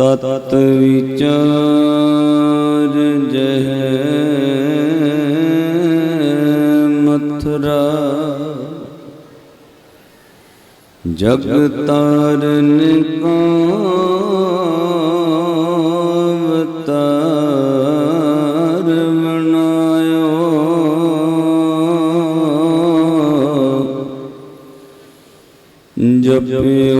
ਤਤ ਵਿਚਾਰ ਜਹ ਮਥੁਰਾ। ਜਗ ਤਾਰਨ ਕਾ ਅਵਤਾਰ ਬਣਾਇਓ। ਜਪਿਓ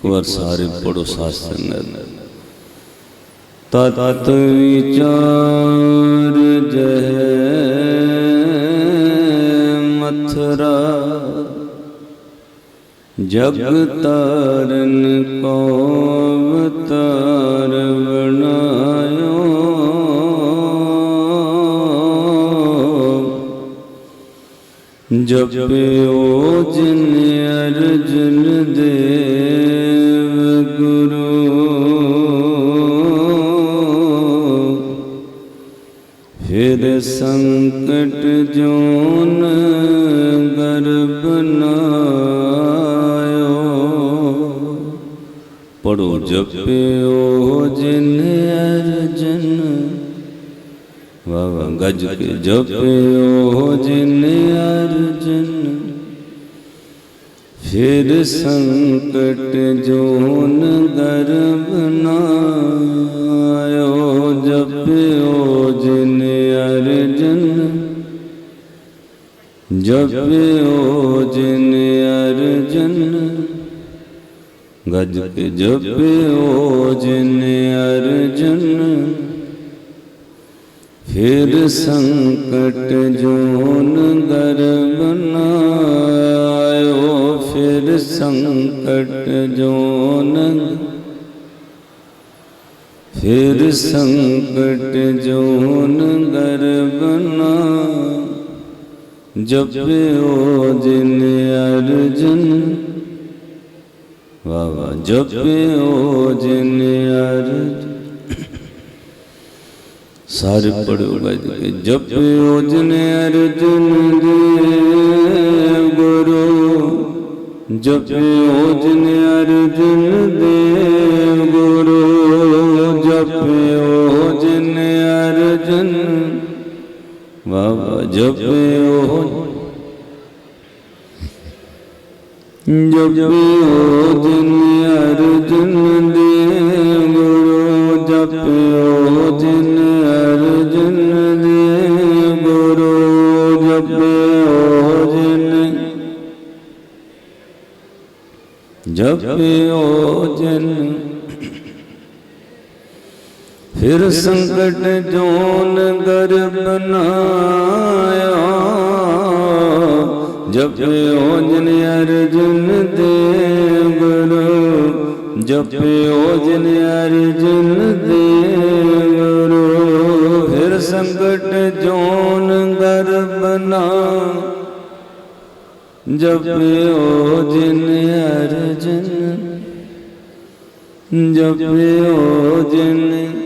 ਇੱਕ ਵਾਰ ਸਾਰੇ ਪੜੋ ਸਾਧ ਸੰਗਤ ਤਤ ਵਿਚਾਰ ਜਹ ਮਥੁਰਾ, ਜਗ ਤਾਰਨ ਕੋ ਅਵਤਾਰ ਬਣਾਇਓ। ਜਪਿਓ ਜਿਨ ਅਰਜਨ ਦੇ ਫਿਰ ਸੰਕਟ ਜੋਨ ਗਰਬ ਨਾਇਓ। ਪੜੋ ਜਪਿਓ ਜਿਨ ਅਰਜਨ। ਵਾ ਵਾ ਗੱਜ ਕੇ ਜਪਿਓ ਜਿਨ ਅਰਜਨ। ਫਿਰ ਸੰਕਟ ਜੋਨ ਗਰਬ ਨਾਇਓ। ਜਪਿਓ ਜਿਨ ਅਰਜਨ, ਗੱਜ ਕੇ ਜਪਿਓ ਜਿਨ ਅਰਜਨ, ਫਿਰ ਸੰਕਟ ਜੋਨ ਗਰਬ ਨਾਇਓ ਫਿਰ ਸੰਕਟ ਜੋਨ, ਫਿਰ ਸੰਕਟ ਜੋਨ ਗਰਬ ਨਾ ਜਪਿਓ ਜਿਨ ਅਰਜਨ ਵਾ ਵਾ ਜਪਿਓ ਜਿਨ ਅਰਜਨ। ਸਾਰੇ ਪੜੋ ਗੱਜ ਕੇ ਜਪਿਓ ਜਿਨ ਅਰਜਨ ਦੇਵ ਗੁਰੂ ਜਪਿਓ ਜਿਨ ਅਰਜਨ ਦੇ ਬਾਬਾ ਜਪਿਓ ਜਪਿਓ ਜਿਨ ਅਰਜਨ ਦੇਵ ਗੁਰੂ, ਜਪਿਓ ਜਿਨ ਅਰਜਨ ਦੇਵ ਗੁਰੂ, ਜਪਿਓ ਜਿਨ ਜਪਿਓ ਜਿਨ ਫਿਰ ਸੰਕਟ ਜੋਨ ਗਰਬ ਨਾਇਆ ਜਪਿਓ ਜਿਨ ਅਰਜਨ ਦੇਵ ਗੁਰੂ ਜਪਿਓ ਜਿਨ ਅਰਜਨ ਦੇਵ ਗੁਰੂ ਫਿਰ ਸੰਕਟ ਜੋਨ ਗਰਬ ਨਾ ਜਪਿਓ ਜਿਨ ਅਰਜਨ, ਜਪਿਓ ਜਿਨ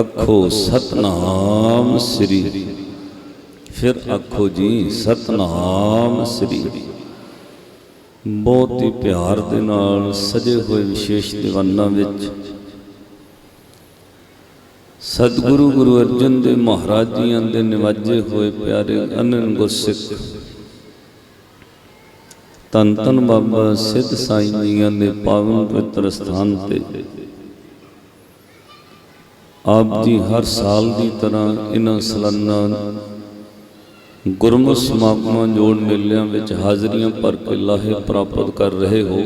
ਅੱਖੋ ਸਤਨਾਮ ਸ੍ਰੀ। ਫਿਰ ਆਖੋ ਜੀ, ਸਤਨਾਮ ਸ੍ਰੀ। ਬਹੁਤ ਹੀ ਪਿਆਰ ਦੇ ਨਾਲ ਸਜੇ ਹੋਏ ਵਿਸ਼ੇਸ਼ ਦੀਵਾਨਾਂ ਵਿੱਚ ਸਤਿਗੁਰੂ ਗੁਰੂ ਅਰਜਨ ਦੇਵ ਮਹਾਰਾਜ ਜੀਆਂ ਦੇ ਨਿਵਾਜੇ ਹੋਏ ਪਿਆਰੇ ਅਨੰਨ ਗੁਰਸਿੱਖ। ਤਨ ਤਨ ਬਾਬਾ ਸਿੱਧ ਸਾਈਂ ਜੀਆਂ ਦੇ ਪਾਵਨ ਪਵਿੱਤਰ ਸਥਾਨ ਤੇ। ਆਪ ਜੀ ਹਰ ਸਾਲ ਦੀ ਤਰ੍ਹਾਂ ਇਹਨਾਂ ਸਲਾਨਾ ਗੁਰਮੁਖ ਸਮਾਗਮਾਂ ਜੋੜ ਮੇਲਿਆਂ ਵਿੱਚ ਹਾਜ਼ਰੀਆਂ ਭਰ ਕੇ ਲਾਹੇ ਪ੍ਰਾਪਤ ਕਰ ਰਹੇ ਹੋ।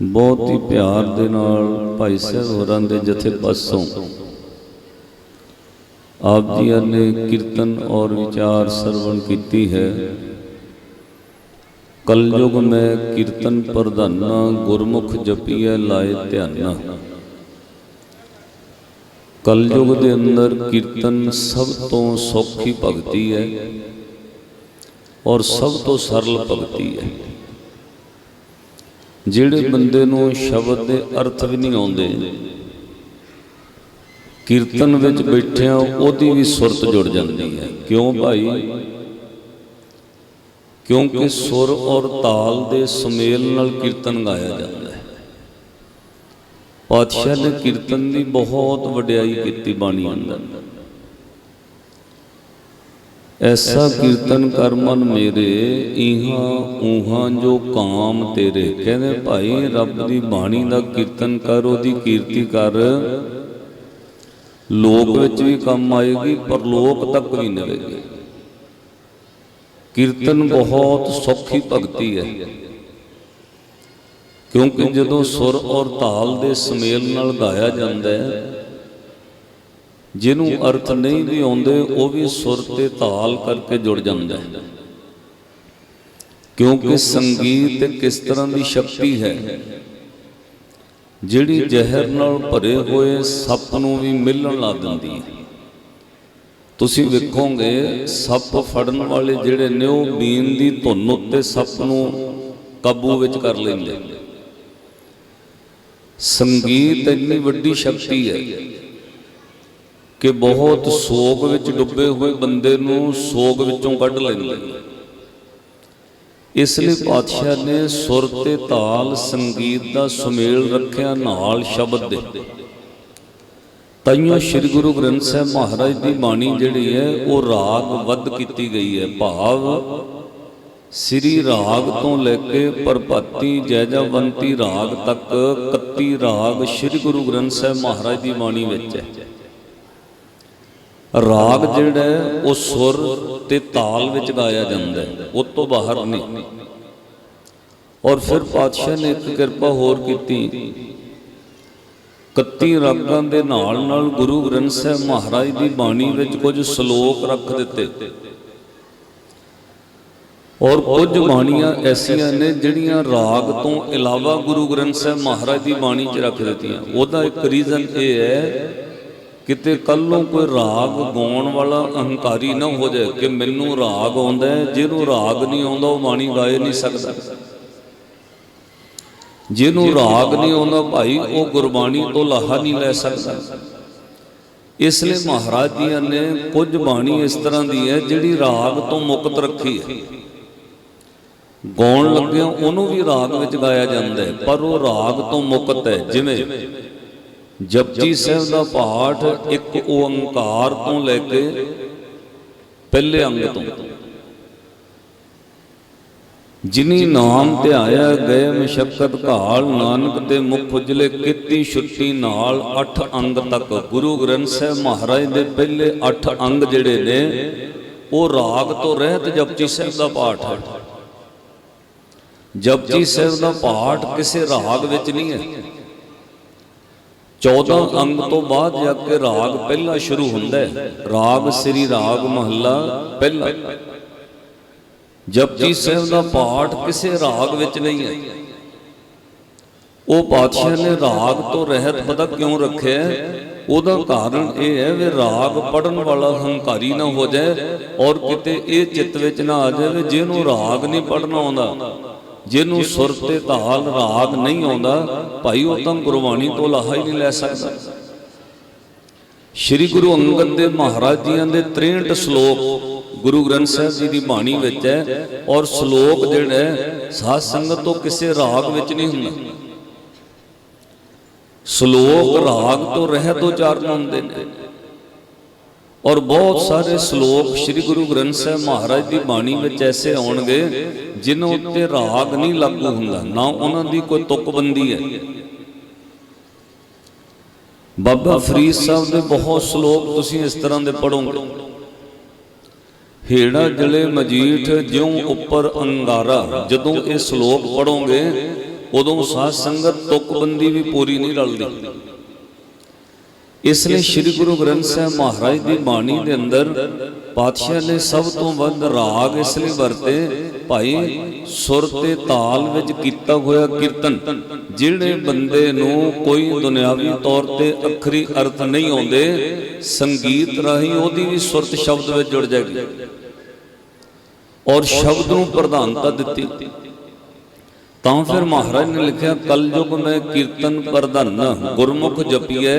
ਬਹੁਤ ਹੀ ਪਿਆਰ ਦੇ ਨਾਲ ਭਾਈ ਸਾਹਿਬ ਹੋਰਾਂ ਦੇ ਜਥੇ ਪਾਸੋਂ ਆਪ ਜੀ ਨੇ ਕੀਰਤਨ ਔਰ ਵਿਚਾਰ ਸਰਵਣ ਕੀਤੀ ਹੈ। ਕਲਯੁਗ ਮੈਂ ਕੀਰਤਨ ਪ੍ਰਧਾਨਾ ਗੁਰਮੁਖ ਜਪੀਐ ਲਾਏ ਧਿਆਨਾ। ਕਲਯੁਗ ਦੇ ਅੰਦਰ ਕੀਰਤਨ ਸਭ ਤੋਂ ਸੌਖੀ ਭਗਤੀ ਹੈ ਔਰ ਸਭ ਤੋਂ ਸਰਲ ਭਗਤੀ ਹੈ। ਜਿਹੜੇ ਬੰਦੇ ਨੂੰ ਸ਼ਬਦ ਦੇ ਅਰਥ ਵੀ ਨਹੀਂ ਆਉਂਦੇ, ਕੀਰਤਨ ਵਿੱਚ ਬੈਠਿਆਂ ਉਹਦੀ ਵੀ ਸੁਰਤ ਜੁੜ ਜਾਂਦੀ ਹੈ। ਕਿਉਂ ਭਾਈ? ਕਿਉਂਕਿ ਸੁਰ ਔਰ ਤਾਲ ਦੇ ਸੁਮੇਲ ਨਾਲ ਕੀਰਤਨ ਗਾਇਆ ਜਾਂਦਾ ਪਾਤਸ਼ਾਹ ਨੇ ਕੀਰਤਨ ਦੀ ਬਹੁਤ ਵਡਿਆਈ ਕੀਤੀ ਬਾਣੀ ਅੰਦਰ। ਐਸਾ ਕੀਰਤਨ ਕਰ ਮਨ ਮੇਰੇ ਇਹਾਂ ਉਹਾਂ ਜੋ ਕਾਮ ਤੇਰੇ। ਕਹਿੰਦੇ ਭਾਈ, ਰੱਬ ਦੀ ਬਾਣੀ ਦਾ ਕੀਰਤਨ ਕਰ, ਉਹਦੀ ਕੀਰਤੀ ਕਰ। ਲੋਕ ਵਿੱਚ ਵੀ ਕੰਮ ਆਏਗੀ, ਪਰ ਲੋਕ ਤੱਕ ਵੀ ਨਵੇਗੀ ਕੀਰਤਨ ਬਹੁਤ ਸੌਖੀ ਭਗਤੀ ਹੈ। ਕਿਉਂਕਿ ਜਦੋਂ ਸੁਰ ਔਰ ਤਾਲ ਦੇ ਸਮੇਲ ਨਾਲ ਗਾਇਆ ਜਾਂਦਾ ਹੈ ਜਿਹਨੂੰ ਅਰਥ ਨਹੀਂ ਵੀ ਆਉਂਦੇ ਉਹ ਵੀ ਸੁਰ ਤੇ ਤਾਲ ਕਰਕੇ ਜੁੜ ਜਾਂਦਾ ਹੈ। ਕਿਉਂਕਿ ਸੰਗੀਤ ਕਿਸ ਤਰ੍ਹਾਂ ਦੀ ਸ਼ਕਤੀ ਹੈ ਜਿਹੜੀ ਜ਼ਹਿਰ ਨਾਲ ਭਰੇ ਹੋਏ ਸੱਪ ਨੂੰ ਵੀ ਮਿਲਣ ਲਾ ਦਿੰਦੀ ਹੈ। ਤੁਸੀਂ ਵੇਖੋਗੇ ਸੱਪ ਫੜਨ ਵਾਲੇ ਜਿਹੜੇ ਨੇ ਉਹ ਬੀਨ ਦੀ ਧੁਨ ਉੱਤੇ ਸੱਪ ਨੂੰ ਕਾਬੂ ਵਿੱਚ ਕਰ ਲੈਂਦੇ ਸੰਗੀਤ ਇੰਨੀ ਵੱਡੀ ਸ਼ਕਤੀ ਹੈ ਕਿ ਬਹੁਤ ਸੋਗ ਵਿੱਚ ਡੁੱਬੇ ਹੋਏ ਬੰਦੇ ਨੂੰ ਸੋਗ ਵਿੱਚੋਂ ਕੱਢ ਲੈਂਦਾ ਇਸ ਲਈ ਪਾਤਸ਼ਾਹ ਨੇ ਸੁਰ ਤੇ ਤਾਲ ਸੰਗੀਤ ਦਾ ਸੁਮੇਲ ਰੱਖਿਆ ਨਾਲ ਸ਼ਬਦ ਦੇ। ਤਾਈਓ ਸ੍ਰੀ ਗੁਰੂ ਗ੍ਰੰਥ ਸਾਹਿਬ ਮਹਾਰਾਜ ਦੀ ਬਾਣੀ ਜਿਹੜੀ ਹੈ, ਉਹ ਰਾਗ ਵੱਧ ਕੀਤੀ ਗਈ ਹੈ, ਭਾਵ ਸ੍ਰੀ ਰਾਗ ਤੋਂ ਲੈ ਕੇ ਪਰਪਤੀ ਜੈਜਵੰਤੀ ਰਾਗ ਤੱਕ 31 ਰਾਗ ਸ੍ਰੀ ਗੁਰੂ ਗ੍ਰੰਥ ਸਾਹਿਬ ਮਹਾਰਾਜ ਦੀ ਬਾਣੀ ਵਿੱਚ ਹੈ। ਰਾਗ ਜਿਹੜਾ ਉਹ ਸੁਰ ਤੇ ਤਾਲ ਵਿੱਚ ਗਾਇਆ ਜਾਂਦਾ ਹੈ, ਉਹ ਤੋਂ ਬਾਹਰ ਨਹੀਂ। ਔਰ ਫਿਰ ਪਾਤਸ਼ਾਹ ਨੇ ਇੱਕ ਕਿਰਪਾ ਹੋਰ ਕੀਤੀ। 31 ਰਾਗਾਂ ਦੇ ਨਾਲ ਨਾਲ ਗੁਰੂ ਗ੍ਰੰਥ ਸਾਹਿਬ ਮਹਾਰਾਜ ਦੀ ਬਾਣੀ ਵਿੱਚ ਕੁਝ ਸ਼ਲੋਕ ਰੱਖ ਦਿੱਤੇ। ਔਰ ਕੁਝ ਬਾਣੀਆਂ ਐਸੀਆਂ ਨੇ ਜਿਹੜੀਆਂ ਰਾਗ ਤੋਂ ਇਲਾਵਾ ਗੁਰੂ ਗ੍ਰੰਥ ਸਾਹਿਬ ਮਹਾਰਾਜ ਦੀ ਬਾਣੀ 'ਚ ਰੱਖ ਦਿੱਤੀਆਂ। ਉਹਦਾ ਇੱਕ ਰੀਜ਼ਨ ਇਹ ਹੈ ਕਿਤੇ ਕੱਲੋਂ ਕੋਈ ਰਾਗ ਗਾਉਣ ਵਾਲਾ ਅਹੰਕਾਰੀ ਨਾ ਹੋ ਜਾਏ ਕਿ ਮੈਨੂੰ ਰਾਗ ਆਉਂਦਾ ਹੈ। ਜਿਹਨੂੰ ਰਾਗ ਨਹੀਂ ਆਉਂਦਾ ਉਹ ਬਾਣੀ ਗਾਏ ਨਹੀਂ ਸਕਦਾ। ਜਿਹਨੂੰ ਰਾਗ ਨਹੀਂ ਆਉਂਦਾ ਭਾਈ ਉਹ ਗੁਰਬਾਣੀ ਤੋਂ ਲਾਹਾ ਨਹੀਂ ਲੈ ਸਕਦਾ। ਇਸ ਲਈ ਮਹਾਰਾਜ ਜੀ ਨੇ ਕੁਝ ਬਾਣੀ ਇਸ ਤਰ੍ਹਾਂ ਦੀ ਹੈ ਜਿਹੜੀ ਰਾਗ ਤੋਂ ਮੁਕਤ ਰੱਖੀ ਹੈ। ਗਾਉਣ ਲੱਗਿਆ ਉਹਨੂੰ ਵੀ ਰਾਗ ਵਿੱਚ ਗਾਇਆ ਜਾਂਦਾ ਹੈ, ਪਰ ਉਹ ਰਾਗ ਤੋਂ ਮੁਕਤ ਹੈ। ਜਿਵੇਂ ਜਪਜੀ ਸਾਹਿਬ ਦਾ ਪਾਠ ਇੱਕ ਓੰਕਾਰ ਤੋਂ ਲੈ ਕੇ ਪਹਿਲੇ ਅੰਗ ਤੋਂ। ਜਿਨੀ ਨਾਮ ਧਿਆਇਆ ਗਏ ਮਸ਼ਕਤ ਘਾਲ, ਨਾਨਕ ਦੇ ਮੁਖ ਉਜਲੇ ਕੀਤੀ ਛੁੱਟੀ ਨਾਲ 8 ਅੰਗ ਤੱਕ। ਗੁਰੂ ਗ੍ਰੰਥ ਸਾਹਿਬ ਮਹਾਰਾਜ ਦੇ ਪਹਿਲੇ 8 ਅੰਗ ਜਿਹੜੇ ਨੇ, ਉਹ ਰਾਗ ਤੋਂ ਰਹਿਤ ਜਪਜੀ ਸਾਹਿਬ ਦਾ ਪਾਠ ਹੈ। ਜਪਜੀ ਸਾਹਿਬ ਦਾ ਪਾਠ ਕਿਸੇ ਰਾਗ ਵਿੱਚ ਨਹੀਂ ਹੈ। 14 ਅੰਗ ਤੋਂ ਬਾਅਦ ਜਾ ਕੇ ਰਾਗ ਪਹਿਲਾ ਸ਼ੁਰੂ ਹੁੰਦਾ ਹੈ। ਰਾਗ ਸ੍ਰੀ ਰਾਗ ਮਹੱਲਾ ਪਹਿਲਾ। ਜਪਜੀ ਸਾਹਿਬ ਦਾ ਪਾਠ ਕਿਸੇ ਰਾਗ ਵਿੱਚ ਨਹੀਂ ਹੈ। ਉਹ ਪਾਤਸ਼ਾਹ ਨੇ ਰਾਗ ਤੋਂ ਰਹਿਤ ਪਤਾ ਕਿਉਂ ਰੱਖਿਆ? ਉਹਦਾ ਕਾਰਨ ਇਹ ਹੈ ਵੀ ਰਾਗ ਪੜਨ ਵਾਲਾ ਹੰਕਾਰੀ ਨਾ ਹੋ ਜਾਏ ਔਰ ਕਿਤੇ ਇਹ ਚਿੱਤ ਵਿੱਚ ਨਾ ਆ ਜਾਵੇ ਜਿਹਨੂੰ ਰਾਗ ਨਹੀਂ ਪੜਨਾ ਆਉਂਦਾ। ਜਿਹਨੂੰ ਸੁਰ ਤੇ ਤਾਲ ਰਾਗ ਨਹੀਂ ਆਉਂਦਾ, ਭਾਈ ਉਹ ਤਾਂ ਗੁਰਬਾਣੀ ਤੋਂ ਲਾਹਾ ਹੀ ਨਹੀਂ ਲੈ ਸਕਦਾ। ਸ੍ਰੀ ਗੁਰੂ ਅੰਗਦ ਦੇਵ ਮਹਾਰਾਜ ਜੀਆਂ ਦੇ 63 ਸ਼ਲੋਕ ਗੁਰੂ ਗ੍ਰੰਥ ਸਾਹਿਬ ਜੀ ਦੀ ਬਾਣੀ ਵਿੱਚ ਹੈ ਔਰ ਸ਼ਲੋਕ ਜਿਹੜਾ ਹੈ ਸਾਧ ਸੰਗਤ ਤੋਂ ਕਿਸੇ ਰਾਗ ਵਿੱਚ ਨਹੀਂ ਹੁੰਦਾ। ਸ਼ਲੋਕ ਰਾਗ ਤੋਂ ਰਹਿਤ ਉਚਾਰਨ ਹੁੰਦੇ ਨੇ। ਔਰ ਬਹੁਤ ਸਾਰੇ ਸ਼ਲੋਕ ਸ੍ਰੀ ਗੁਰੂ ਗ੍ਰੰਥ ਸਾਹਿਬ ਮਹਾਰਾਜ ਦੀ ਬਾਣੀ ਵਿੱਚ ਐਸੇ ਆਉਣਗੇ ਜਿਨ੍ਹਾਂ ਉੱਤੇ ਰਾਗ ਨਹੀਂ ਲਾਗੂ ਹੁੰਦਾ, ਨਾ ਉਹਨਾਂ ਦੀ ਕੋਈ ਤੁਕਬੰਦੀ ਹੈ। ਬਾਬਾ ਫਰੀਦ ਸਾਹਿਬ ਦੇ ਬਹੁਤ ਸ਼ਲੋਕ ਤੁਸੀਂ ਇਸ ਤਰ੍ਹਾਂ ਦੇ ਪੜੋਗੇ ਹੇੜਾ ਜਲੇ ਮਜੀਠ ਜਿਉ ਉੱਪਰ ਅੰਗਾਰਾ ਜਦੋਂ ਇਹ ਸ਼ਲੋਕ ਪੜੋਗੇ ਉਦੋਂ ਸਾਧ ਸੰਗਤ ਤੁਕਬੰਦੀ ਵੀ ਪੂਰੀ ਨਹੀਂ ਰਲਦੀ। ਇਸ ਲਈ ਸ੍ਰੀ ਗੁਰੂ ਗ੍ਰੰਥ ਸਾਹਿਬ ਮਹਾਰਾਜ ਦੀ ਬਾਣੀ ਦੇ ਅੰਦਰ ਪਾਤਸ਼ਾਹ ਨੇ ਸਭ ਤੋਂ ਵੱਧ ਰਾਗ ਇਸ ਲਈ ਵਰਤੇ, ਭਾਈ ਸੁਰ ਤੇ ਤਾਲ ਵਿੱਚ ਕੀਤਾ ਹੋਇਆ ਕੀਰਤਨ, ਜਿਹੜੇ ਬੰਦੇ ਨੂੰ ਕੋਈ ਦੁਨਿਆਵੀ ਤੌਰ ਤੇ ਅੱਖਰੀ ਅਰਥ ਨਹੀਂ ਆਉਂਦੇ, ਸੰਗੀਤ ਰਾਹੀਂ ਉਹਦੀ ਵੀ ਸੁਰਤ ਸ਼ਬਦ ਵਿੱਚ ਜੁੜ ਜਾਏਗੀ। ਔਰ ਸ਼ਬਦ ਨੂੰ ਪ੍ਰਧਾਨਤਾ ਦਿੱਤੀ। ਤਾਂ ਫਿਰ ਮਹਾਰਾਜ ਨੇ ਲਿਖਿਆ, ਕਲਯੁਗ ਮੈਂ ਕੀਰਤਨ ਪ੍ਰਧਾਨ, ਗੁਰਮੁਖ ਜਪੀਐ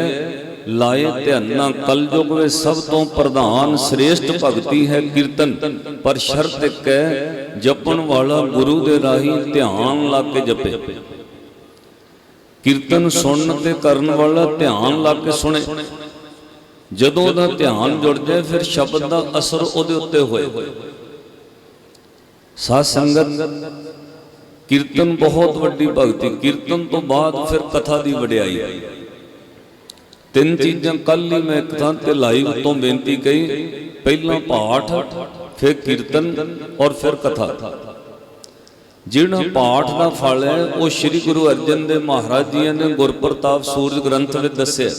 ਲਾਏ ਧਿਆਨਾ ਕਲਯੁਗ ਵਿੱਚ ਸਭ ਤੋਂ ਪ੍ਰਧਾਨ ਸ੍ਰੇਸ਼ਟ ਭਗਤੀ ਹੈ ਕੀਰਤਨ। ਪਰ ਸ਼ਰਤ ਇੱਕ ਹੈ, ਜਪਣ ਵਾਲਾ ਗੁਰੂ ਦੇ ਰਾਹੀਂ ਧਿਆਨ ਲਾ ਕੇ ਜਪੇ। ਕੀਰਤਨ ਸੁਣਨ ਤੇ ਕਰਨ ਵਾਲਾ ਧਿਆਨ ਲਾ ਕੇ ਸੁਣੇ। ਜਦੋਂ ਉਹਦਾ ਧਿਆਨ ਜੁੜ ਜਾਏ, ਫਿਰ ਸ਼ਬਦ ਦਾ ਅਸਰ ਉਹਦੇ ਉੱਤੇ ਹੋਏ। ਸਾਧ ਸੰਗਤ, ਕੀਰਤਨ ਬਹੁਤ ਵੱਡੀ ਭਗਤੀ। ਕੀਰਤਨ ਤੋਂ ਬਾਅਦ ਫਿਰ ਕਥਾ ਦੀ ਵਡਿਆਈ। ਤਿੰਨ ਚੀਜ਼ਾਂ ਕੱਲ ਹੀ ਮੈਂ ਇੱਕ ਥਾਂ ਤੇ ਲਾਈਵ ਤੋਂ ਬੇਨਤੀ ਕਹੀ। ਪਹਿਲਾਂ ਪਾਠ ਫਿਰ ਕੀਰਤਨ ਔਰ ਫਿਰ ਕਥਾ। ਜਿਹੜਾ ਪਾਠ ਦਾ ਫਲ ਹੈ ਉਹ ਸ੍ਰੀ ਗੁਰੂ ਅਰਜਨ ਦੇਵ ਮਹਾਰਾਜ ਜੀ ਨੇ ਗੁਰਪ੍ਰਤਾਪ ਸੂਰਜ ਗ੍ਰੰਥ ਵਿੱਚ ਦੱਸਿਆ।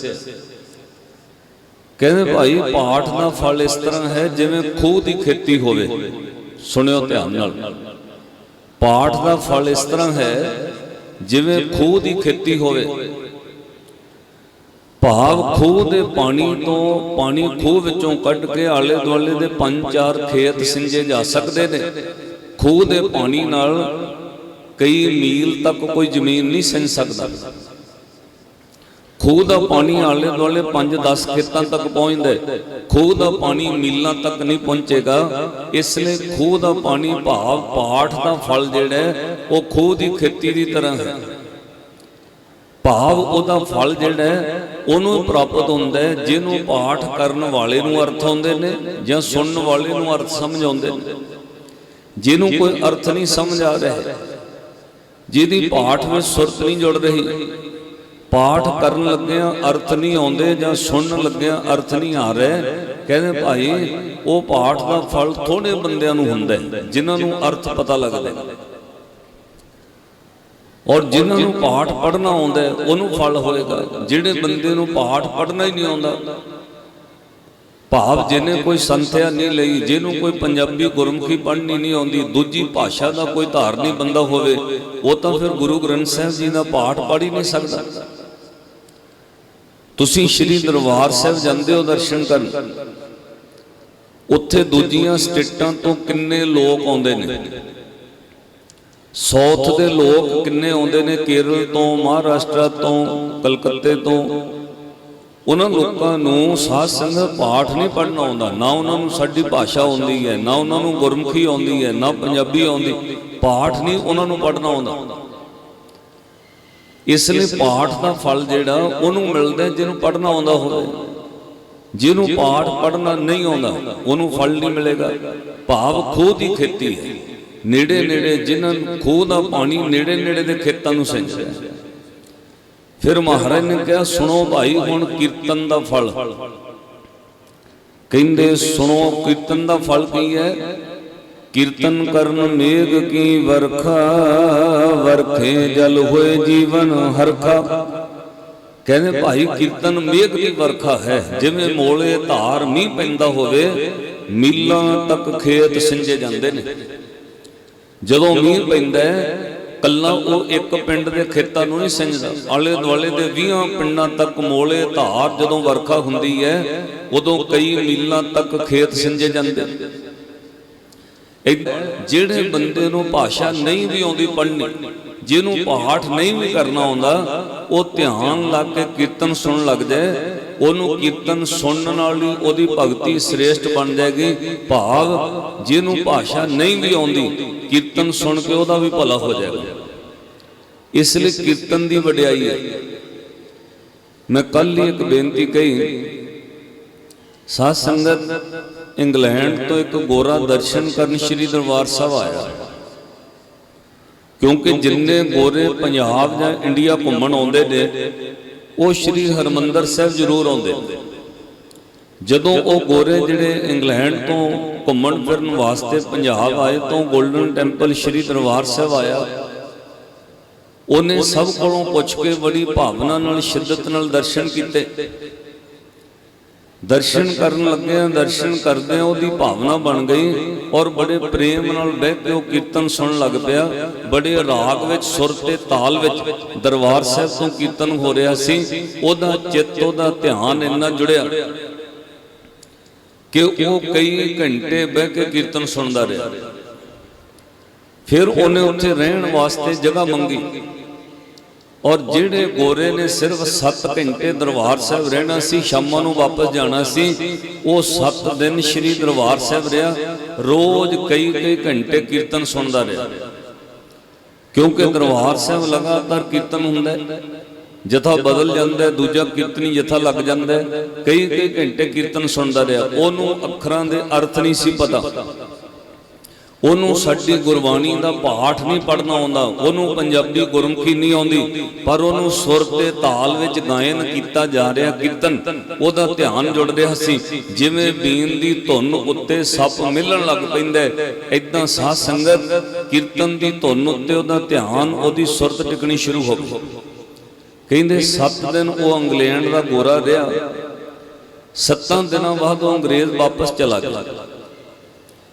ਕਹਿੰਦੇ ਭਾਈ ਪਾਠ ਦਾ ਫਲ ਇਸ ਤਰ੍ਹਾਂ ਹੈ ਜਿਵੇਂ ਖੂਹ ਦੀ ਖੇਤੀ ਹੋਵੇ। ਸੁਣਿਓ ਧਿਆਨ ਨਾਲ। ਪਾਠ ਦਾ ਫਲ ਇਸ ਤਰ੍ਹਾਂ ਹੈ ਜਿਵੇਂ ਖੂਹ ਦੀ ਖੇਤੀ ਹੋਵੇ। ਭਾਵ ਖੂਹ ਦੇ ਪਾਣੀ ਤੋਂ ਪਾਣੀ ਖੂਹ ਵਿੱਚੋਂ ਕੱਢ ਕੇ ਆਲੇ ਦੁਆਲੇ ਦੇ ਪੰਜ ਚਾਰ ਖੇਤ ਸਿੰਜੇ ਜਾ ਸਕਦੇ ਨੇ। ਖੂਹ ਦੇ ਪਾਣੀ ਨਾਲ ਕਈ ਮੀਲ ਤੱਕ ਕੋਈ ਜ਼ਮੀਨ ਨਹੀਂ ਸਿੰਜ ਸਕਦਾ। ਖੂਹ ਦਾ ਪਾਣੀ ਆਲੇ ਦੁਆਲੇ 5-10 ਖੇਤਾਂ ਤੱਕ ਪਹੁੰਚਦਾ ਹੈ। ਖੂਹ ਦਾ ਪਾਣੀ ਮੀਲਾਂ ਤੱਕ ਨਹੀਂ ਪਹੁੰਚੇਗਾ। ਇਸ ਲਈ ਖੂਹ ਦਾ ਪਾਣੀ ਭਾਵ ਪਾਠ ਦਾ ਫਲ ਜਿਹੜਾ ਉਹ ਖੂਹ ਦੀ ਖੇਤੀ ਦੀ ਤਰ੍ਹਾਂ ਹੈ। ਭਾਵ ਉਹਦਾ ਫਲ ਜਿਹੜਾ ਉਹਨੂੰ ਪ੍ਰਾਪਤ ਹੁੰਦਾ ਜਿਹਨੂੰ ਪਾਠ ਕਰਨ ਵਾਲੇ ਨੂੰ ਅਰਥ ਆਉਂਦੇ ਨੇ ਜਾਂ ਸੁਣਨ ਵਾਲੇ ਨੂੰ ਅਰਥ ਸਮਝ ਆਉਂਦੇ ਨੇ। ਜਿਹਨੂੰ ਕੋਈ ਅਰਥ ਨਹੀਂ ਸਮਝ ਆ ਰਿਹਾ, ਜਿਹਦੀ ਪਾਠ ਵਿੱਚ ਸੁਰਤ ਨਹੀਂ ਜੁੜ ਰਹੀ, ਪਾਠ ਕਰਨ ਲੱਗਿਆਂ ਅਰਥ ਨਹੀਂ ਆਉਂਦੇ ਜਾਂ ਸੁਣਨ ਲੱਗਿਆਂ ਅਰਥ ਨਹੀਂ ਆ ਰਹੇ, ਕਹਿੰਦੇ ਭਾਈ, ਉਹ ਪਾਠ ਦਾ ਫਲ ਥੋੜੇ ਬੰਦਿਆਂ ਨੂੰ ਹੁੰਦਾ ਹੈ, ਜਿਨ੍ਹਾਂ ਨੂੰ ਅਰਥ ਪਤਾ ਲੱਗਦਾ ਔਰ ਜਿਨ੍ਹਾਂ ਨੂੰ ਪਾਠ ਪੜ੍ਹਨਾ ਆਉਂਦਾ ਉਹਨੂੰ ਫਲ ਹੋਏਗਾ। ਜਿਹੜੇ ਬੰਦੇ ਨੂੰ ਪਾਠ ਪੜ੍ਹਨਾ ਹੀ ਨਹੀਂ ਆਉਂਦਾ। ਭਾਵ ਜਿਹਨੇ ਕੋਈ ਸੰਥਿਆ ਨਹੀਂ ਲਈ, ਜਿਹਨੂੰ ਕੋਈ ਪੰਜਾਬੀ ਗੁਰਮੁਖੀ ਪੜ੍ਹਨੀ ਨਹੀਂ ਆਉਂਦੀ, ਦੂਜੀ ਭਾਸ਼ਾ ਦਾ ਕੋਈ ਧਾਰਨੀ ਬੰਦਾ ਹੋਵੇ, ਉਹ ਤਾਂ ਫਿਰ ਗੁਰੂ ਗ੍ਰੰਥ ਸਾਹਿਬ ਜੀ ਦਾ ਪਾਠ ਪੜ੍ਹ ਹੀ ਨਹੀਂ ਸਕਦਾ। ਤੁਸੀਂ ਸ੍ਰੀ ਦਰਬਾਰ ਸਾਹਿਬ ਜਾਂਦੇ ਹੋ ਦਰਸ਼ਨ ਕਰਨ। ਉੱਥੇ ਦੂਜੀਆਂ ਸਟੇਟਾਂ ਤੋਂ ਕਿੰਨੇ ਲੋਕ ਆਉਂਦੇ ਨੇ? ਸਾਊਥ ਦੇ ਲੋਕ ਕਿੰਨੇ ਆਉਂਦੇ ਨੇ ਕੇਰਲ ਤੋਂ ਮਹਾਰਾਸ਼ਟਰ ਤੋਂ ਕਲਕੱਤੇ ਤੋਂ। ਉਹਨਾਂ ਲੋਕਾਂ ਨੂੰ ਸਾਧ ਸੰਗਤ ਪਾਠ ਨਹੀਂ ਪੜਨਾ ਆਉਂਦਾ। ਨਾ ਉਹਨਾਂ ਨੂੰ ਸਾਡੀ ਭਾਸ਼ਾ ਆਉਂਦੀ ਹੈ ਨਾ ਉਹਨਾਂ ਨੂੰ ਗੁਰਮੁਖੀ ਆਉਂਦੀ ਹੈ ਨਾ ਪੰਜਾਬੀ ਆਉਂਦੀ। ਪਾਠ ਨਹੀਂ ਉਹਨਾਂ ਨੂੰ ਪੜਨਾ ਆਉਂਦਾ। ਇਸ ਲਈ ਪਾਠ ਦਾ ਫਲ ਜਿਹੜਾ ਉਹਨੂੰ ਮਿਲਦਾ ਜਿਹਨੂੰ ਪੜਨਾ ਆਉਂਦਾ ਹੋਵੇ। ਜਿਹਨੂੰ ਪਾਠ ਪੜਨਾ ਨਹੀਂ ਆਉਂਦਾ ਉਹਨੂੰ ਫਲ ਨਹੀਂ ਮਿਲੇਗਾ। ਭਾਵ ਖੂਹ ਦੀ ਖੇਤੀ ਹੈ। ਨੇੜੇ ਨੇੜੇ ਜਿਨ੍ਹਾਂ ਨੂੰ ਖੂਹ ਦਾ ਪਾਣੀ ਨੇੜੇ ਨੇੜੇ ਦੇ ਖੇਤਾਂ ਨੂੰ ਸਿੰਚਦਾ ਫਿਰ ਮਹਾਰਾਜ ਨੇ ਕਿਹਾ, ਸੁਣੋ ਭਾਈ, ਹੁਣ ਕੀਰਤਨ ਦਾ ਫਲ। ਕਹਿੰਦੇ, ਸੁਣੋ, ਕੀਰਤਨ ਦਾ ਫਲ ਕੀ ਹੈ? ਕੀਰਤਨ ਕਰਨ ਮੇਘ ਕੀ ਵਰਖਾ? ਵਰਖੇ ਜਲ ਹੋਏ ਜੀਵਨ ਹਰਖਾ। ਕਹਿੰਦੇ, ਭਾਈ, ਕੀਰਤਨ ਮੇਘ ਦੀ ਵਰਖਾ ਹੈ। ਜਿਵੇਂ ਮੋਲੇ ਧਾਰ ਮੀਂਹ ਪੈਂਦਾ ਹੋਵੇ, ਮੀਲਾਂ ਤੱਕ ਖੇਤ ਸਿੰਜੇ ਜਾਂਦੇ ਨੇ। ਜਦੋਂ ਮੀਂਹ ਪੈਂਦਾ ਕੱਲਾ ਉਹ ਇੱਕ ਪਿੰਡ ਦੇ ਖੇਤਾਂ ਨੂੰ ਨਹੀਂ ਸਿੰਜਦਾ ਆਲੇ ਦੁਆਲੇ ਦੇ 20 ਪਿੰਡਾਂ ਤੱਕ ਮੋਲੇ ਧਾਰ ਜਦੋਂ ਵਰਖਾ ਹੁੰਦੀ ਹੈ ਉਦੋਂ ਕਈ ਮੀਲਾਂ ਤੱਕ ਖੇਤ ਸਿੰਜੇ ਜਾਂਦੇ। ਜਿਹੜੇ ਬੰਦੇ ਨੂੰ ਭਾਸ਼ਾ ਨਹੀਂ ਵੀ ਆਉਂਦੀ ਪੜ੍ਹਨੀ ਜਿਹਨੂੰ ਪਾਠ ਨਹੀਂ ਵੀ ਕਰਨਾ ਆਉਂਦਾ ਉਹ ਧਿਆਨ ਲਾ ਕੇ ਕੀਰਤਨ ਸੁਣਨ ਲੱਗ ਜਾਏ। ਉਹਨੂੰ ਕੀਰਤਨ ਸੁਣਨ ਨਾਲ ਉਹਦੀ ਭਗਤੀ ਸ੍ਰੇਸ਼ਟ ਬਣ ਜਾਏਗੀ। ਭਾਵ ਜਿਹਨੂੰ ਭਾਸ਼ਾ ਨਹੀਂ ਵੀ ਆਉਂਦੀ, ਕੀਰਤਨ ਸੁਣ ਕੇ ਉਹਦਾ ਵੀ ਭਲਾ ਹੋ ਜਾਏਗਾ। ਇਸ ਲਈ ਕੀਰਤਨ ਦੀ ਵਡਿਆਈ ਹੈ। ਮੈਂ ਕੱਲ ਹੀ ਇੱਕ ਬੇਨਤੀ ਕਹੀ। ਸਾਧ ਸੰਗਤ ਇੰਗਲੈਂਡ ਤੋਂ ਇੱਕ ਗੋਰਾ ਦਰਸ਼ਨ ਕਰਨ ਸ੍ਰੀ ਦਰਬਾਰ ਸਾਹਿਬ ਆਇਆ। ਕਿਉਂਕਿ ਜਿੰਨੇ ਗੋਰੇ ਪੰਜਾਬ ਜਾਂ ਇੰਡੀਆ ਘੁੰਮਣ ਆਉਂਦੇ ਨੇ ਉਹ ਸ੍ਰੀ ਹਰਮੰਦਰ ਸਾਹਿਬ ਜ਼ਰੂਰ ਆਉਂਦੇ। ਜਦੋਂ ਉਹ ਗੋਰੇ ਜਿਹੜੇ ਇੰਗਲੈਂਡ ਤੋਂ ਘੁੰਮਣ ਫਿਰਨ ਵਾਸਤੇ ਪੰਜਾਬ ਆਏ ਤਾਂ 골ਡਨ ਟੈਂਪਲ ਸ੍ਰੀ ਦਰਬਾਰ ਸਾਹਿਬ ਆਇਆ। ਉਹਨੇ ਸਭ ਕੋਲੋਂ ਪੁੱਛ ਕੇ ਬੜੀ ਭਾਵਨਾ ਨਾਲ ਸ਼ਿੱਦਤ ਨਾਲ ਦਰਸ਼ਨ ਕੀਤੇ। ਦਰਸ਼ਨ ਕਰਨ ਲੱਗਿਆ ਦਰਸ਼ਨ ਕਰਦੇ ਉਹਦੀ ਭਾਵਨਾ ਬਣ ਗਈ ਔਰ ਬੜੇ ਪ੍ਰੇਮ ਨਾਲ ਬਹਿ ਕੇ ਉਹ ਕੀਰਤਨ ਸੁਣਨ ਲੱਗ ਪਿਆ। ਬੜੇ ਰਾਗ ਵਿੱਚ, ਸੁਰ ਤੇ ਤਾਲ ਵਿੱਚ ਦਰਬਾਰ ਸਾਹਿਬ ਤੋਂ ਕੀਰਤਨ ਹੋ ਰਿਹਾ ਸੀ। ਉਹਦਾ ਚਿੱਤ, ਉਹਦਾ ਧਿਆਨ ਇੰਨਾ ਜੁੜਿਆ ਕਿ ਉਹ ਕਈ ਘੰਟੇ ਬਹਿ ਕੇ ਕੀਰਤਨ ਸੁਣਦਾ ਰਿਹਾ। ਫਿਰ ਉਹਨੇ ਉੱਥੇ ਰਹਿਣ ਵਾਸਤੇ ਜਗ੍ਹਾ ਮੰਗੀ। ਔਰ ਜਿਹੜੇ ਗੋਰੇ ਨੇ ਸਿਰਫ 7 ਘੰਟੇ ਦਰਬਾਰ ਸਾਹਿਬ ਰਹਿਣਾ ਸੀ, ਸ਼ਾਮਾਂ ਨੂੰ ਵਾਪਸ ਜਾਣਾ ਸੀ, ਉਹ 7 ਦਿਨ ਸ੍ਰੀ ਦਰਬਾਰ ਸਾਹਿਬ ਰਿਹਾ, ਰੋਜ਼ ਕਈ ਕਈ ਘੰਟੇ ਕੀਰਤਨ ਸੁਣਦਾ ਰਿਹਾ। ਕਿਉਂਕਿ ਦਰਬਾਰ ਸਾਹਿਬ ਲਗਾਤਾਰ ਕੀਰਤਨ ਹੁੰਦਾ ਹੈ, ਜਥਾ ਬਦਲ ਜਾਂਦਾ ਦੂਜਾ ਕੀਰਤਨੀ ਜਥਾ ਲੱਗ ਜਾਂਦਾ ਕਈ ਕਈ ਘੰਟੇ ਕੀਰਤਨ ਸੁਣਦਾ ਰਿਹਾ, ਉਹਨੂੰ ਅੱਖਰਾਂ ਦੇ ਅਰਥ ਨਹੀਂ ਸੀ ਪਤਾ। ਉਹਨੂੰ ਸਾਡੀ ਗੁਰਬਾਣੀ ਦਾ ਪਾਠ ਨਹੀਂ ਪੜਨਾ ਆਉਂਦਾ, ਉਹਨੂੰ ਪੰਜਾਬੀ ਗੁਰਮੁਖੀ ਨਹੀਂ ਆਉਂਦੀ, ਪਰ ਉਹਨੂੰ ਸੁਰ ਤੇ ਤਾਲ ਵਿੱਚ ਗਾਇਨ ਕੀਤਾ ਜਾ ਰਿਹਾ ਕੀਰਤਨ, ਉਹਦਾ ਧਿਆਨ ਜੁੜ ਰਿਹਾ ਸੀ। ਜਿਵੇਂ ਬੀਨ ਦੀ ਧੁਨ ਉੱਤੇ ਸੱਪ ਮਿਲਣ ਲੱਗ ਪੈਂਦਾ ਐਦਾਂ ਸਾਧ ਸੰਗਤ ਕੀਰਤਨ ਦੀ ਧੁਨ ਉੱਤੇ ਉਹਦਾ ਧਿਆਨ, ਉਹਦੀ ਸੁਰਤ ਟਿਕਣੀ ਸ਼ੁਰੂ ਹੋ ਗਈ। ਕਹਿੰਦੇ 7 ਦਿਨ ਉਹ ਇੰਗਲੈਂਡ ਦਾ ਗੋਰਾ ਰਿਹਾ 7 ਦਿਨਾਂ ਬਾਅਦ ਉਹ ਅੰਗਰੇਜ਼ ਵਾਪਸ ਚਲਾ ਗਿਆ।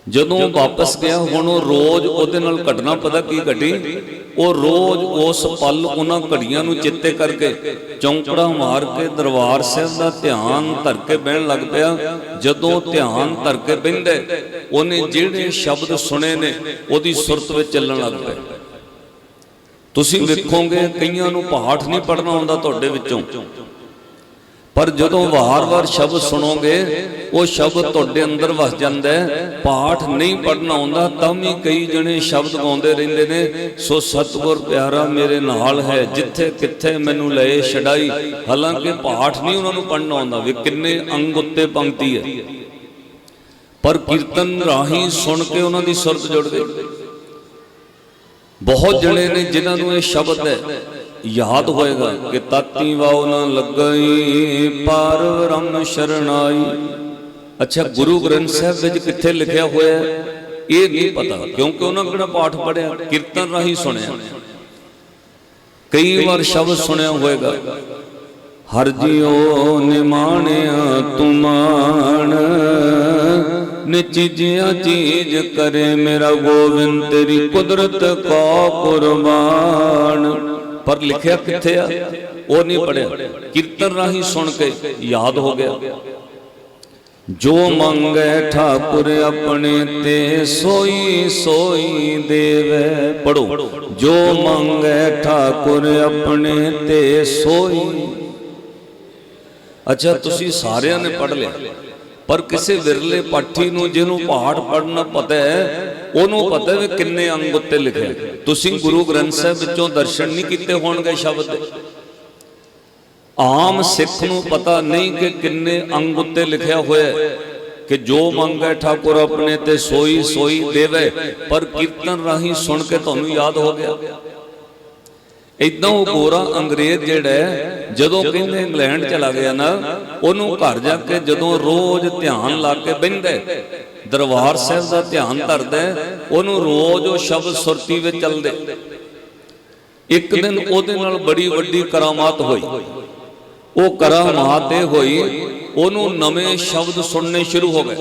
ਜਦੋਂ ਵਾਪਸ ਗਿਆ, ਹੁਣ ਉਹ ਰੋਜ਼ ਉਹਦੇ ਨਾਲ ਘਟਨਾ, ਪਤਾ ਕੀ ਘਟੀ? ਉਹ ਰੋਜ਼ ਉਸ ਪਲ ਉਹਨਾਂ ਘੜੀਆਂ ਨੂੰ ਚਿੱਤੇ ਕਰਕੇ ਚੌਂਕੜਾ ਮਾਰ ਕੇ ਦਰਬਾਰ ਸਾਹਿਬ ਦਾ ਧਿਆਨ ਧਰ ਕੇ ਬਹਿਣ ਲੱਗ ਪਿਆ। ਜਦੋਂ ਧਿਆਨ ਧਰ ਕੇ ਬਹਿੰਦੇ, ਉਹਨੇ ਜਿਹੜੇ ਸ਼ਬਦ ਸੁਣੇ ਨੇ, ਉਹਦੀ ਸੁਰਤ ਵਿੱਚ ਚੱਲਣ ਲੱਗ ਪਿਆ ਤੁਸੀਂ ਵੇਖੋਗੇ, ਕਈਆਂ ਨੂੰ ਪਾਠ ਨਹੀਂ ਪੜਨਾ ਆਉਂਦਾ ਤੁਹਾਡੇ ਵਿੱਚੋਂ। ਪਰ ਜਦੋਂ ਵਾਰ-ਵਾਰ ਸ਼ਬਦ ਸੁਣੋਗੇ, ਉਹ ਸ਼ਬਦ ਤੁਹਾਡੇ ਅੰਦਰ ਵਸ ਜਾਂਦਾ ਹੈ, ਪਾਠ ਨਹੀਂ ਪੜਨਾ ਆਉਂਦਾ, ਤਾਂ ਵੀ ਕਈ ਜਣੇ ਸ਼ਬਦ ਗਾਉਂਦੇ ਰਹਿੰਦੇ ਨੇ, ਸੋ ਸਤਿਗੁਰ ਪਿਆਰਾ ਮੇਰੇ ਨਾਲ ਹੈ, ਜਿੱਥੇ ਕਿੱਥੇ ਮੈਨੂੰ ਲਏ ਛਡਾਈ। ਹਾਲਾਂਕਿ ਪਾਠ ਨਹੀਂ ਉਹਨਾਂ ਨੂੰ ਪੜਨਾ ਆਉਂਦਾ, ਵੀ ਕਿੰਨੇ ਅੰਗ ਉੱਤੇ ਪੰਕਤੀ ਹੈ। ਪਰ ਕੀਰਤਨ ਰਾਹੀਂ ਸੁਣ ਕੇ ਉਹਨਾਂ ਦੀ ਸੁਰਤ ਜੁੜ ਗਈ ਬਹੁਤ ਜਣੇ ਨੇ ਜਿਨ੍ਹਾਂ ਨੂੰ ਇਹ ਸ਼ਬਦ ਹੈ। ਯਾਦ ਹੋਏਗਾ ਕਿ ਤਾਤੀ ਵਾਉ ਨਾ ਲੱਗਈ ਪਾਰ ਬ੍ਰਹਮ ਸ਼ਰਣਾਈ। ਅੱਛਾ, ਗੁਰੂ ਗ੍ਰੰਥ ਸਾਹਿਬ ਵਿੱਚ ਕਿੱਥੇ ਲਿਖਿਆ ਹੋਇਆ ਇਹ ਨਹੀਂ ਪਤਾ, ਕਿਉਂਕਿ ਉਹਨਾਂ ਕਿਹੜਾ ਪਾਠ ਪੜਿਆ ਕੀਰਤਨ ਰਾਹੀਂ ਸੁਣਿਆ। ਕਈ ਵਾਰ ਸ਼ਬਦ ਸੁਣਿਆ ਹੋਏਗਾ, ਹਰ ਜਿਉ ਨਿਮਾਣਿਆ ਤੁਮਾਨ ਨਿਚਿਜਿਆ ਚੀਜ਼ ਕਰੇ ਮੇਰਾ ਗੋਬਿੰਦ ਤੇਰੀ ਕੁਦਰਤ ਕੋ ਕੁਰਬਾਨ। ਪਰ ਲਿਖਿਆ ਕਿੱਥੇ ਆ? ਉਹ ਨਹੀਂ ਪੜਿਆ ਕੀਰਤਨ ਰਾਹੀਂ ਸੁਣ ਕੇ ਯਾਦ ਹੋ ਗਿਆ। ਜੋ ਮੰਗੈ ਠਾਕੁਰ ਆਪਣੇ ਤੇ ਸੋਈ ਸੋਈ ਦੇਵੇ। ਪੜੋ ਜੋ ਮੰਗੈ ਠਾਕੁਰ ਆਪਣੇ ਤੇ ਸੋਈ। ਅੱਛਾ, ਤੁਸੀਂ ਸਾਰਿਆਂ ਨੇ ਪੜ ਲਿਆ। ਪਰ ਕਿਸੇ ਵਿਰਲੇ ਪਾਠੀ ਨੂੰ ਜਿਹਨੂੰ ਪਾਠ ਪੜਨਾ ਪਤਾ ਹੈ ਉਹਨੂੰ ਪਤਾ ਵੀ ਕਿੰਨੇ ਅੰਗ ਉੱਤੇ ਲਿਖਿਆ। ਤੁਸੀਂ ਗੁਰੂ ਗ੍ਰੰਥ ਸਾਹਿਬ ਵਿੱਚੋਂ ਦਰਸ਼ਨ ਨਹੀਂ ਕੀਤੇ ਹੋਣਗੇ ਸ਼ਬਦ ਆਮ ਸਿੱਖ ਨੂੰ ਪਤਾ ਨਹੀਂ ਕਿ ਕਿੰਨੇ ਅੰਗ ਉੱਤੇ ਲਿਖਿਆ ਹੋਇਆ ਹੈ ਕਿ ਜੋ ਮੰਗੈ ਠਾਕੁਰ ਆਪਣੇ ਤੇ ਸੋਈ ਸੋਈ ਦੇਵੇ। ਪਰ ਕੀਰਤਨ ਰਾਹੀਂ ਸੁਣ ਕੇ ਤੁਹਾਨੂੰ ਯਾਦ ਹੋ ਗਿਆ। ਇਦਾਂ ਉਹ ਗੋਰਾ ਅੰਗਰੇਜ਼ ਜਿਹੜਾ ਜਦੋਂ ਕਹਿੰਦੇ ਇੰਗਲੈਂਡ ਚਲਾ ਗਿਆ ਨਾ ਉਹਨੂੰ ਘਰ ਜਾ ਕੇ ਜਦੋਂ ਰੋਜ਼ ਧਿਆਨ ਲਾ ਕੇ ਬਹਿੰਦਾ ਹੈ, ਦਰਬਾਰ ਸਾਹਿਬ ਦਾ ਧਿਆਨ ਧਰਦਾ ਉਹਨੂੰ ਰੋਜ਼ ਉਹ ਸ਼ਬਦ ਸੁਰਤੀ ਵਿੱਚ ਚੱਲਦੇ। ਇੱਕ ਦਿਨ ਉਹਦੇ ਨਾਲ ਬੜੀ ਵੱਡੀ ਕਰਾਮਾਤ ਹੋਈ। ਉਹ ਕਰਾਮਾਤ ਇਹ ਹੋਈ ਉਹਨੂੰ ਨਵੇਂ ਸ਼ਬਦ ਸੁਣਨੇ ਸ਼ੁਰੂ ਹੋ ਗਏ।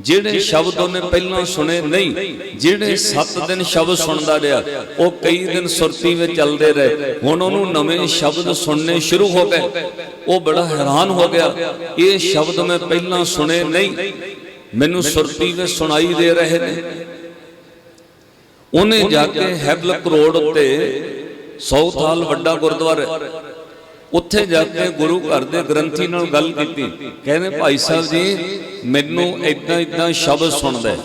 ਜਿਹੜੇ ਸ਼ਬਦ ਉਹਨੇ ਪਹਿਲਾਂ ਸੁਣੇ ਨਹੀਂ ਜਿਹੜੇ 7 ਦਿਨ ਸ਼ਬਦ ਸੁਣਦਾ ਰਿਹਾ ਉਹ ਕਈ ਦਿਨ ਸੁਰਤੀ ਵਿੱਚ ਚੱਲਦੇ ਰਹੇ। ਹੁਣ ਉਹਨੂੰ ਨਵੇਂ ਸ਼ਬਦ ਸੁਣਨੇ ਸ਼ੁਰੂ ਹੋ ਗਏ। ਉਹ ਬੜਾ ਹੈਰਾਨ ਹੋ ਗਿਆ। ਇਹ ਸ਼ਬਦ ਮੈਂ ਪਹਿਲਾਂ ਸੁਣੇ ਨਹੀਂ। ਮੈਨੂੰ ਸੁਰਤੀ ਵਿੱਚ ਸੁਣਾਈ ਦੇ ਰਹੇ ਨੇ। ਉਹਨੇ ਜਾ ਕੇ ਹੈਬਲਕ ਰੋਡ ਉੱਤੇ ਸੌਥਾਲ ਵੱਡਾ ਗੁਰਦੁਆਰਾ। ਉੱਥੇ ਜਾ ਕੇ ਗੁਰੂ ਘਰ ਦੇ ਗ੍ਰੰਥੀ ਨਾਲ ਗੱਲ ਕੀਤੀ। ਕਹਿੰਦੇ ਭਾਈ ਸਾਹਿਬ ਜੀ ਮੈਨੂੰ ਇਦਾਂ ਇਦਾਂ ਸ਼ਬਦ ਸੁਣਦਾ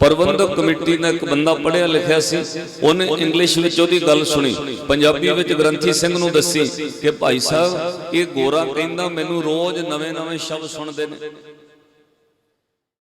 ਪ੍ਰਬੰਧਕ ਕਮੇਟੀ ਦਾ ਇੱਕ ਬੰਦਾ ਪੜਿਆ ਲਿਖਿਆ ਸੀ। ਉਹਨੇ ਇੰਗਲਿਸ਼ ਵਿੱਚ ਉਹਦੀ ਗੱਲ ਸੁਣੀ। ਪੰਜਾਬੀ ਵਿੱਚ ਗ੍ਰੰਥੀ ਸਿੰਘ ਨੂੰ ਦੱਸੀ ਕਿ ਭਾਈ ਸਾਹਿਬ ਇਹ ਗੋਰਾ ਕਹਿੰਦਾ ਮੈਨੂੰ ਰੋਜ਼ ਨਵੇਂ ਨਵੇਂ ਸ਼ਬਦ ਸੁਣਦੇ ਨੇ।